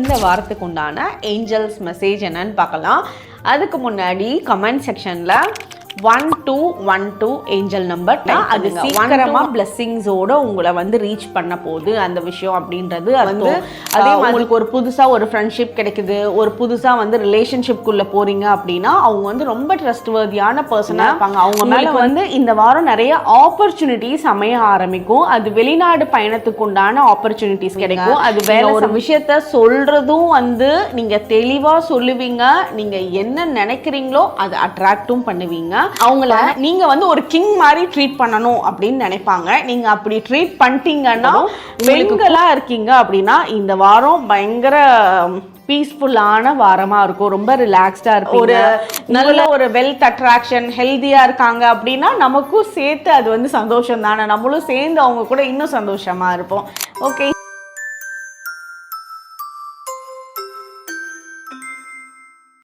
இந்த வாரத்துக்கு உண்டான ஏஞ்சல்ஸ் மெசேஜ் என்னன்னு பார்க்கலாம். அதுக்கு முன்னாடி கமெண்ட் செக்ஷன்ல one two one two angel number அது சீக்கிரமா பிளெஸ்ஸிங்ஸோட உங்களை வந்து ரீச் பண்ண போகுது அந்த விஷயம் அப்படின்றது அது வந்து அதே உங்களுக்கு ஒரு புதுசா ஒரு ஃப்ரெண்ட்ஷிப் கிடைக்குது. ஒரு புதுசா வந்து ரிலேஷன்ஷிப்குள்ள போறீங்க அப்படின்னா அவங்க வந்து ரொம்ப ட்ரஸ்ட்வர்தியான பர்சனா இருப்பாங்க. அவங்க மேல வந்து இந்த வாரம் நிறைய ஆப்பர்ச்சுனிட்டிஸ் அமைய ஆரம்பிக்கும். அது வெளிநாடு பயணத்துக்கு உண்டான ஆப்பர்ச்சுனிட்டிஸ் கிடைக்கும். அது வேற ஒரு விஷயத்த சொல்றதும் வந்து நீங்க தெளிவா சொல்லுவீங்க. நீங்க என்ன நினைக்கிறீங்களோ அதை அட்ராக்டும் பண்ணுவீங்க. அவங்கள நீங்க வந்து ஒரு கிங் மாதிரி ட்ரீட் பண்ணணும் அப்படின்னு நினைப்பாங்க. நீங்க அப்படி ட்ரீட் பண்ணிட்டீங்கன்னா பெண்களா இருக்கீங்க அப்படின்னா இந்த வாரம் பயங்கர பீஸ்ஃபுல்லான வாரமா இருக்கும். ரொம்ப ரிலாக்ஸ்டா இருக்கும் ஒரு நல்ல ஒரு வெல்த் அட்ராக்ஷன் ஹெல்தியா இருக்காங்க அப்படின்னா நமக்கும் சேர்த்து அது வந்து சந்தோஷம் தானே நம்மளும் சேர்ந்து அவங்க கூட இன்னும் சந்தோஷமா இருப்போம். ஓகே